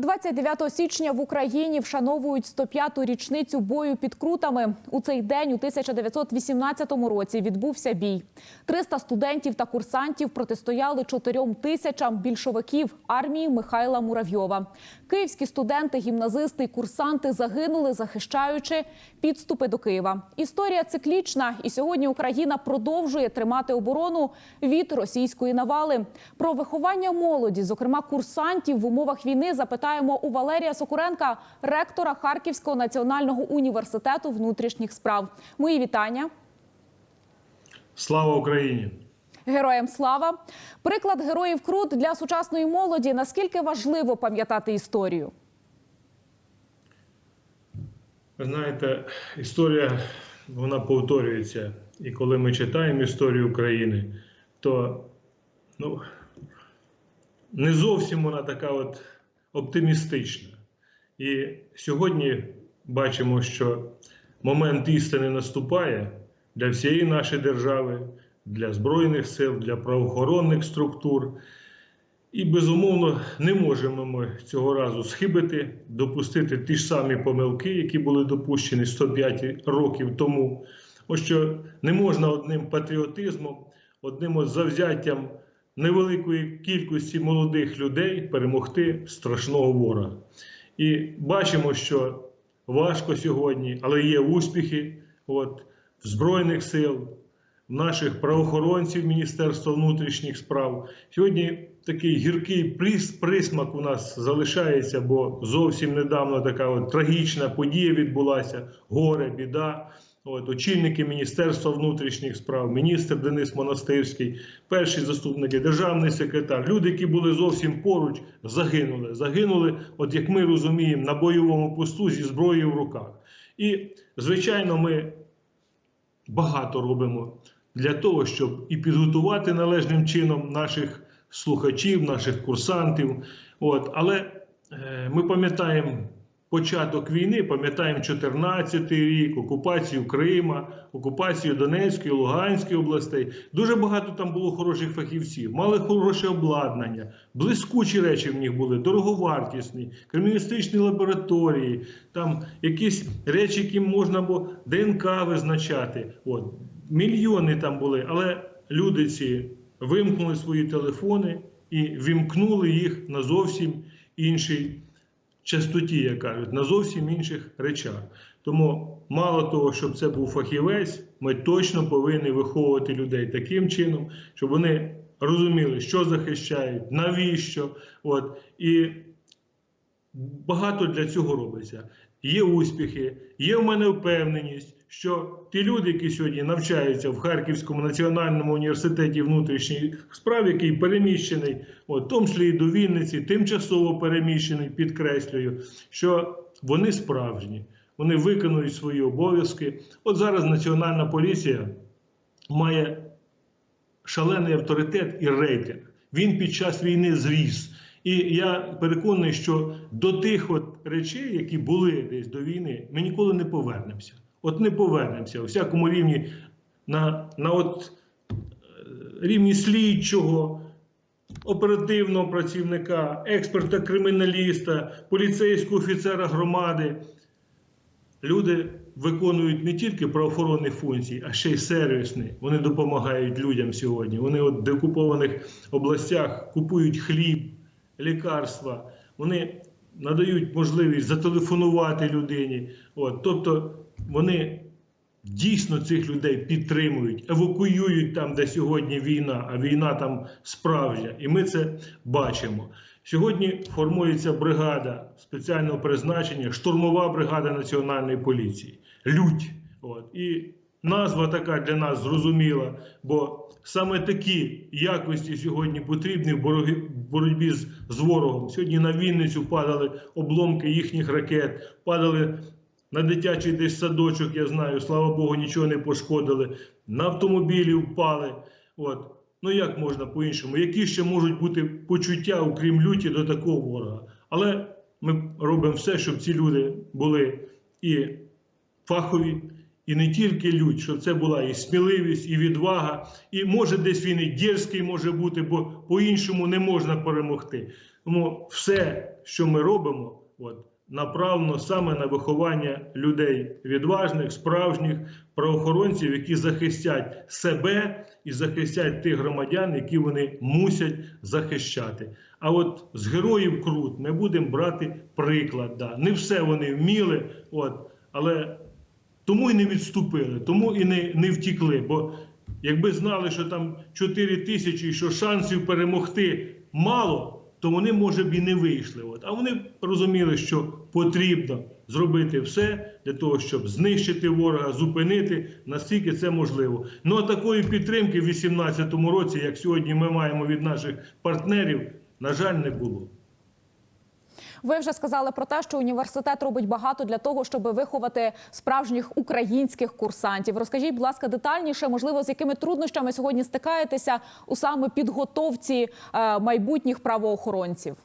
29 січня в Україні вшановують 105-ту річницю бою під Крутами. У цей день у 1918 році відбувся бій. 300 студентів та курсантів протистояли чотирьом тисячам більшовиків армії Михайла Муравйова. Київські студенти, гімназисти і курсанти загинули, захищаючи підступи до Києва. Історія циклічна, і сьогодні Україна продовжує тримати оборону від російської навали. Про виховання молоді, зокрема курсантів в умовах війни, запитаємо у Валерія Сокуренка, ректора Харківського національного університету внутрішніх справ. Мої вітання. Слава Україні! Героям слава! Приклад героїв Крут для сучасної молоді. Наскільки важливо пам'ятати історію? Ви знаєте, історія вона повторюється. І коли ми читаємо історію України, то ну, не зовсім вона така от оптимістична. І сьогодні бачимо, що момент істини наступає для всієї нашої держави, для Збройних сил, для правоохоронних структур. І, безумовно, не можемо ми цього разу схибити, допустити ті ж самі помилки, які були допущені 105 років тому. Ось що не можна одним патріотизмом, одним завзяттям невеликої кількості молодих людей перемогти страшного ворога. І бачимо, що важко сьогодні, але є успіхи от, Збройних сил, наших правоохоронців Міністерства внутрішніх справ. Сьогодні такий гіркий присмак у нас залишається, бо зовсім недавно така от трагічна подія відбулася: горе, біда. От, очільники Міністерства внутрішніх справ, міністр Денис Монастирський, перший заступники, державний секретар, люди, які були зовсім поруч, загинули. Загинули, от як ми розуміємо, на бойовому посту зі зброєю в руках. І, звичайно, ми багато робимо для того, щоб і підготувати належним чином наших слухачів, наших курсантів. От, але е, ми пам'ятаємо початок війни, пам'ятаємо 14 рік, окупацію Крима, окупацію Донецької, Луганської областей. Дуже багато там було хороших фахівців, мали хороше обладнання, блискучі речі в них були, дороговартісні, криміналістичні лабораторії, там якісь речі, які можна було ДНК визначати. От. Мільйони там були, але люди ці вимкнули свої телефони і вімкнули їх на зовсім інший частоті, як кажуть, на зовсім інших речах. Тому мало того, щоб це був фахівець, ми точно повинні виховувати людей таким чином, щоб вони розуміли, що захищають, навіщо. От. І багато для цього робиться. Є успіхи, є в мене впевненість, що ті люди, які сьогодні навчаються в Харківському національному університеті внутрішніх справ, який переміщений, от, в тому числі і до Вінниці, тимчасово переміщений, підкреслюю, що вони справжні, вони виконують свої обов'язки. От зараз Національна поліція має шалений авторитет і рейтинг. Він під час війни зріс. І я переконаний, що до тих от речей, які були десь до війни, ми ніколи не повернемося. От не повернемося у всякому рівні на, на от е, рівні слідчого, оперативного працівника, експерта, криміналіста, поліцейського офіцера громади. Люди виконують не тільки правоохоронні функції, а ще й сервісні. Вони допомагають людям сьогодні. Вони от в деокупованих областях купують хліб, лікарства. Вони надають можливість зателефонувати людині. От, тобто вони дійсно цих людей підтримують, евакуюють там, де сьогодні війна, а війна там справжня. І ми це бачимо. Сьогодні формується бригада спеціального призначення, штурмова бригада Національної поліції. Лють. От. І назва така для нас зрозуміла, бо саме такі якості сьогодні потрібні в боротьбі з ворогом. Сьогодні на Вінницю падали обломки їхніх ракет, падали на дитячий десь садочок, я знаю, слава Богу, нічого не пошкодили. На автомобілі впали. От. Ну як можна по-іншому? Які ще можуть бути почуття, окрім люті, до такого ворога? Але ми робимо все, щоб ці люди були і фахові, і не тільки лють, щоб це була і сміливість, і відвага, і може десь він і дерзкий може бути, бо по-іншому не можна перемогти. Тому все, що ми робимо, от, направлено саме на виховання людей відважних, справжніх правоохоронців, які захистять себе і захистять тих громадян, які вони мусять захищати. А от з героїв Крут ми будемо брати приклад. Да. Не все вони вміли, от, але тому і не відступили, тому і не, не втікли. Бо якби знали, що там 4 тисячі, що шансів перемогти мало, то вони, може б, і не вийшли. От. А вони розуміли, що потрібно зробити все для того, щоб знищити ворога, зупинити, наскільки це можливо. Ну а такої підтримки в 2018 році, як сьогодні ми маємо від наших партнерів, на жаль, не було. Ви вже сказали про те, що університет робить багато для того, щоб виховати справжніх українських курсантів. Розкажіть, будь ласка, детальніше, можливо, з якими труднощами сьогодні стикаєтеся у саме підготовці е, майбутніх правоохоронців.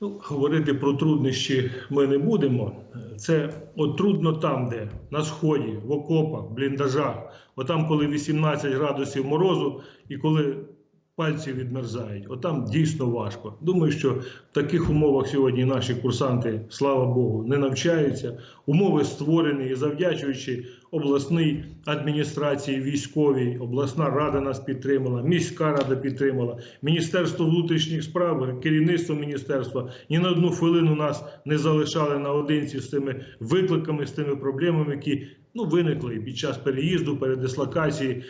Ну, говорити про труднощі ми не будемо. Це от трудно там, де на сході, в окопах, бліндажах. Отам, коли 18 градусів морозу, і коли пальці відмерзають, отам дійсно важко. Думаю, що в таких умовах сьогодні наші курсанти, слава Богу, не навчаються. Умови створені і завдячуючи обласній адміністрації військовій, обласна рада нас підтримала, міська рада підтримала, Міністерство внутрішніх справ, керівництво міністерства ні на одну хвилину нас не залишали наодинці з тими викликами, з тими проблемами, які ну, виникли під час переїзду, передислокації.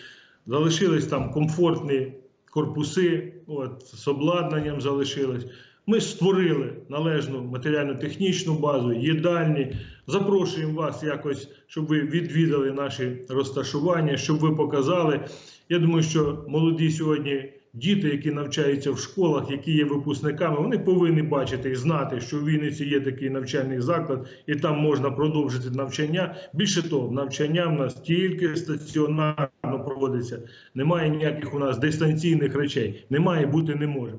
Залишились там комфортні корпуси, от, з обладнанням залишились. Ми створили належну матеріально-технічну базу, їдальні. Запрошуємо вас якось, щоб ви відвідали наші розташування, щоб ви показали. Я думаю, що молоді сьогодні діти, які навчаються в школах, які є випускниками, вони повинні бачити і знати, що в Вінниці є такий навчальний заклад, і там можна продовжити навчання. Більше того, навчання в нас тільки стаціонарно проводиться. Немає ніяких у нас дистанційних речей. Немає бути не може.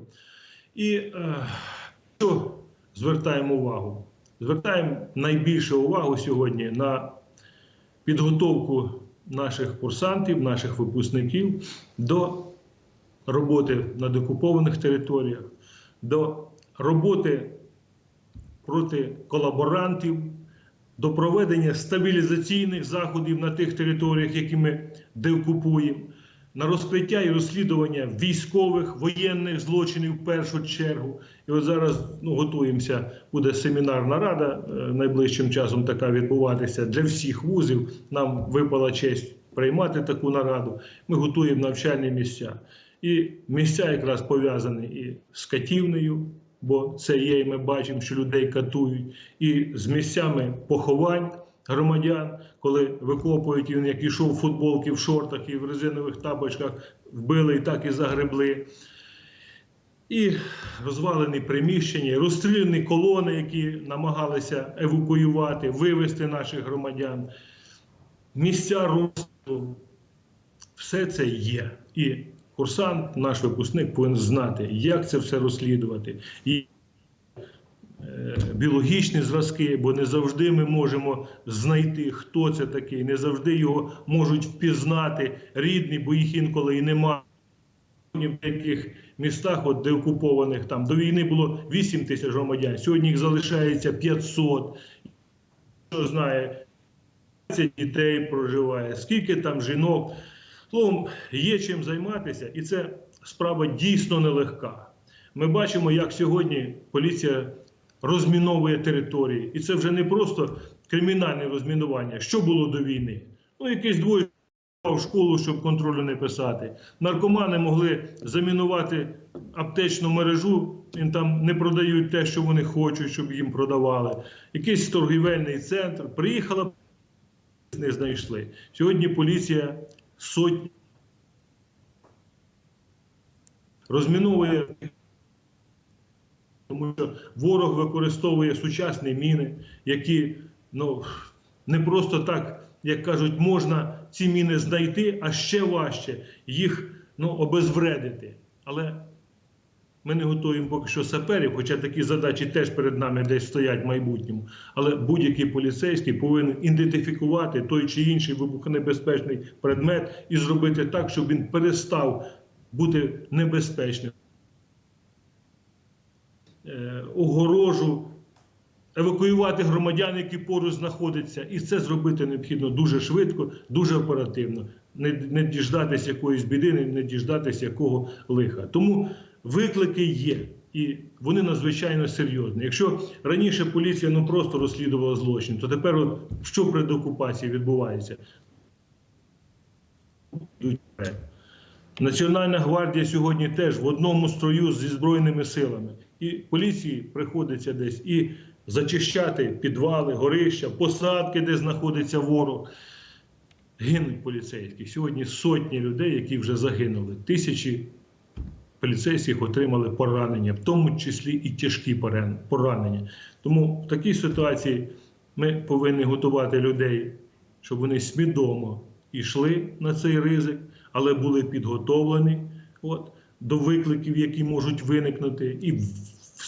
І е, що звертаємо увагу? Звертаємо найбільше увагу сьогодні на підготовку наших курсантів, наших випускників до роботи на декупованих територіях, до роботи проти колаборантів, до проведення стабілізаційних заходів на тих територіях, які ми деокупуємо, на розкриття і розслідування військових воєнних злочинів в першу чергу. І от зараз ну, готуємося, буде семінарна рада е, найближчим часом така відбуватися для всіх вузів. Нам випала честь приймати таку нараду. Ми готуємо навчальні місця. І місця якраз пов'язані і з катівнею, бо це є, і ми бачимо, що людей катують, і з місцями поховань громадян, коли викопують він як ішов в футболки, в шортах і в резинових тапочках, вбили і так і загребли. І розвалені приміщення, розстріляні колони, які намагалися евакуювати, вивезти наших громадян, місця розстрілу. Все це є. І курсант, наш випускник, повинен знати, як це все розслідувати. І е, біологічні зразки, бо не завжди ми можемо знайти, хто це такий, не завжди його можуть впізнати рідні, бо їх інколи і немає. В деяких містах, от, де окупованих там до війни було 8 тисяч громадян, сьогодні їх залишається 500. Хто знає, 20 дітей проживає, скільки там жінок. Словом, є чим займатися, і це справа дійсно нелегка. Ми бачимо, як сьогодні поліція розміновує території, і це вже не просто кримінальне розмінування. Що було до війни? Ну, якийсь двоє в школу, щоб контролю не писати. Наркомани могли замінувати аптечну мережу, їм там не продають те, що вони хочуть, щоб їм продавали. Якийсь торгівельний центр. Приїхала, не знайшли. Сьогодні поліція сотні розміновує, тому що ворог використовує сучасні міни, які ну, не просто так, як кажуть, можна ці міни знайти, а ще важче їх ну, обезвредити. Але ми не готуємо поки що саперів, хоча такі задачі теж перед нами десь стоять в майбутньому. Але будь-який поліцейський повинен ідентифікувати той чи інший вибухонебезпечний предмет і зробити так, щоб він перестав бути небезпечним. е, огорожу, евакуювати громадян, які поруч знаходяться, і це зробити необхідно дуже швидко, дуже оперативно. Не, не діждатись якоїсь біди, не, діждатись якого лиха. Тому виклики є, і вони надзвичайно серйозні. Якщо раніше поліція ну просто розслідувала злочин, то тепер от, що при деокупації відбувається? Національна гвардія сьогодні теж в одному строю зі збройними силами. І поліції приходиться десь і зачищати підвали, горища, посадки, де знаходиться ворог. Гинуть поліцейські. Сьогодні сотні людей, які вже загинули. Тисячі поліцейських отримали поранення, в тому числі і тяжкі поран- поранення. Тому в такій ситуації ми повинні готувати людей, щоб вони свідомо йшли на цей ризик, але були підготовлені от, до викликів, які можуть виникнути, і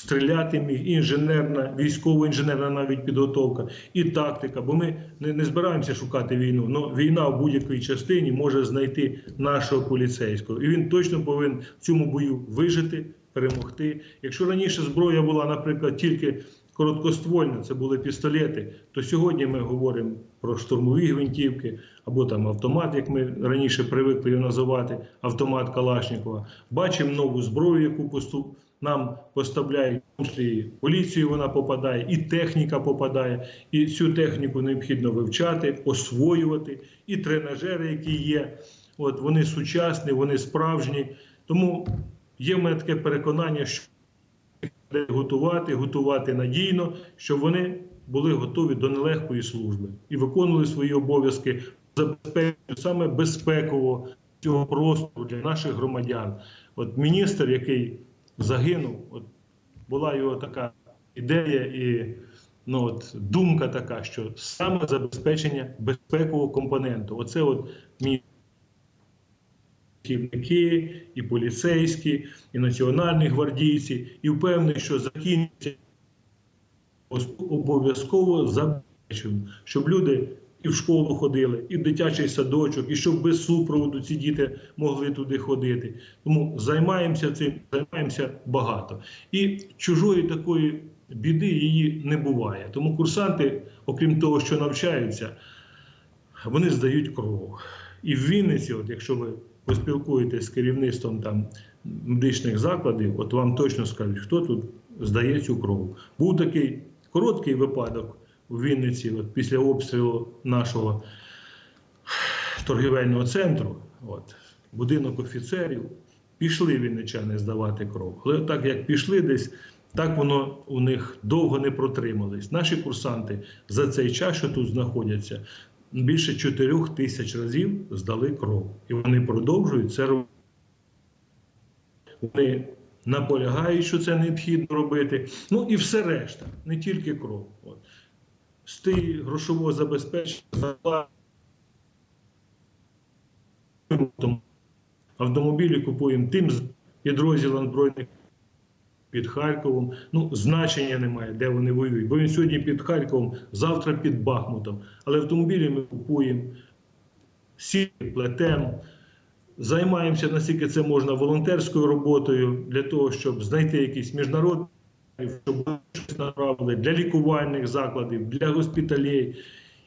стріляти міг, і інженерна, військово-інженерна навіть підготовка, і тактика. Бо ми не, не збираємося шукати війну. Но війна в будь-якій частині може знайти нашого поліцейського. І він точно повинен в цьому бою вижити, перемогти. Якщо раніше зброя була, наприклад, тільки короткоствольна, це були пістолети, то сьогодні ми говоримо про штурмові гвинтівки або там автомат, як ми раніше привикли його називати, автомат Калашникова. Бачимо нову зброю, яку поступ нам поставляють, і поліцію вона попадає, і техніка попадає. І цю техніку необхідно вивчати, освоювати. І тренажери, які є, от вони сучасні, вони справжні. Тому є в мене таке переконання, що готувати, готувати надійно, щоб вони були готові до нелегкої служби і виконували свої обов'язки, забезпечують саме безпеково цього простору для наших громадян. От міністр, який загинув, от була його така ідея і ну, от, думка така, що саме забезпечення безпекового компоненту. Оце от мені працівники, і поліцейські, і національні гвардійці, і впевнений, що закінчиться обов'язково забезпечуємо, щоб люди і в школу ходили, і в дитячий садочок, і щоб без супроводу ці діти могли туди ходити. Тому займаємося цим, займаємося багато. І чужої такої біди її не буває. Тому курсанти, окрім того, що навчаються, вони здають кров. І в Вінниці, от якщо ви поспілкуєтесь з керівництвом там медичних закладів, от вам точно скажуть, хто тут здає цю кров. Був такий короткий випадок у Вінниці, от після обстрілу нашого торгівельного центру, от, будинок офіцерів, пішли вінничани здавати кров. Але так як пішли десь, так воно у них довго не протримались. Наші курсанти за цей час, що тут знаходяться, більше 4 тисяч разів здали кров. І вони продовжують це робити. Вони наполягають, що це необхідно робити. Ну і все решта, не тільки кров. От. Стиль грошового забезпечення, автомобілі купуємо тим з- підрозділам збройних під Харковом. Ну, значення немає, де вони воюють. Бо він сьогодні під Харковом, завтра під Бахмутом. Але автомобілі ми купуємо, сіль плетемо. Займаємося наскільки це можна волонтерською роботою для того, щоб знайти якісь міжнародні, щоб щось направили для лікувальних закладів, для госпіталей.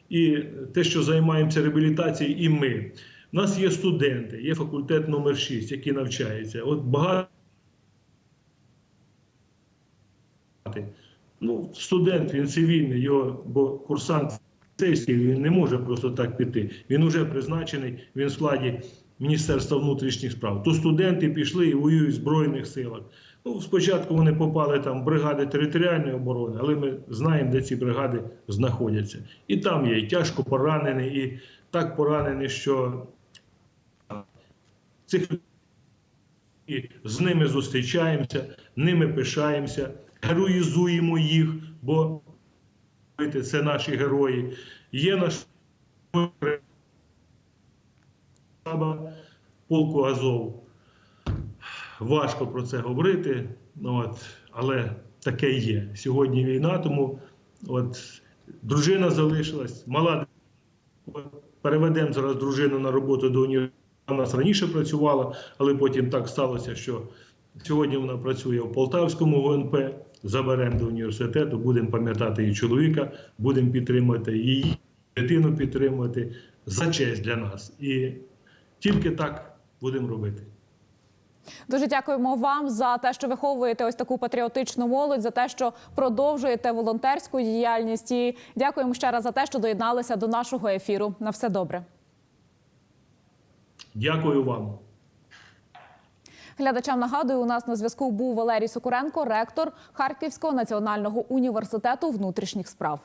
І те, що займаємося реабілітацією, і ми. У нас є студенти, є факультет номер 6, який навчається. От багато. Ну, студент, він цивільний, його, бо курсант поліцейський, він не може просто так піти. Він вже призначений, він в складі Міністерства внутрішніх справ. То студенти пішли і воюють в Збройних силах. Ну, спочатку вони попали там в бригади територіальної оборони, але ми знаємо, де ці бригади знаходяться. І там є і тяжко поранені, і так поранені, що цих і з ними зустрічаємося, ними пишаємося, героїзуємо їх, бо це наші герої. Є наш полку Азов. Важко про це говорити, ну, от, але таке є. Сьогодні війна, тому от, дружина залишилась, мала переведемо зараз дружину на роботу до університету. Вона нас раніше працювала, але потім так сталося, що сьогодні вона працює в Полтавському ГНП. заберемо до університету, будемо пам'ятати і чоловіка, будемо підтримувати її дитину підтримувати за честь для нас. І тільки так будемо робити. Дуже дякуємо вам за те, що виховуєте ось таку патріотичну молодь, за те, що продовжуєте волонтерську діяльність. І дякуємо ще раз за те, що доєдналися до нашого ефіру. На все добре. Дякую вам. Глядачам нагадую, у нас на зв'язку був Валерій Сокуренко, ректор Харківського національного університету внутрішніх справ.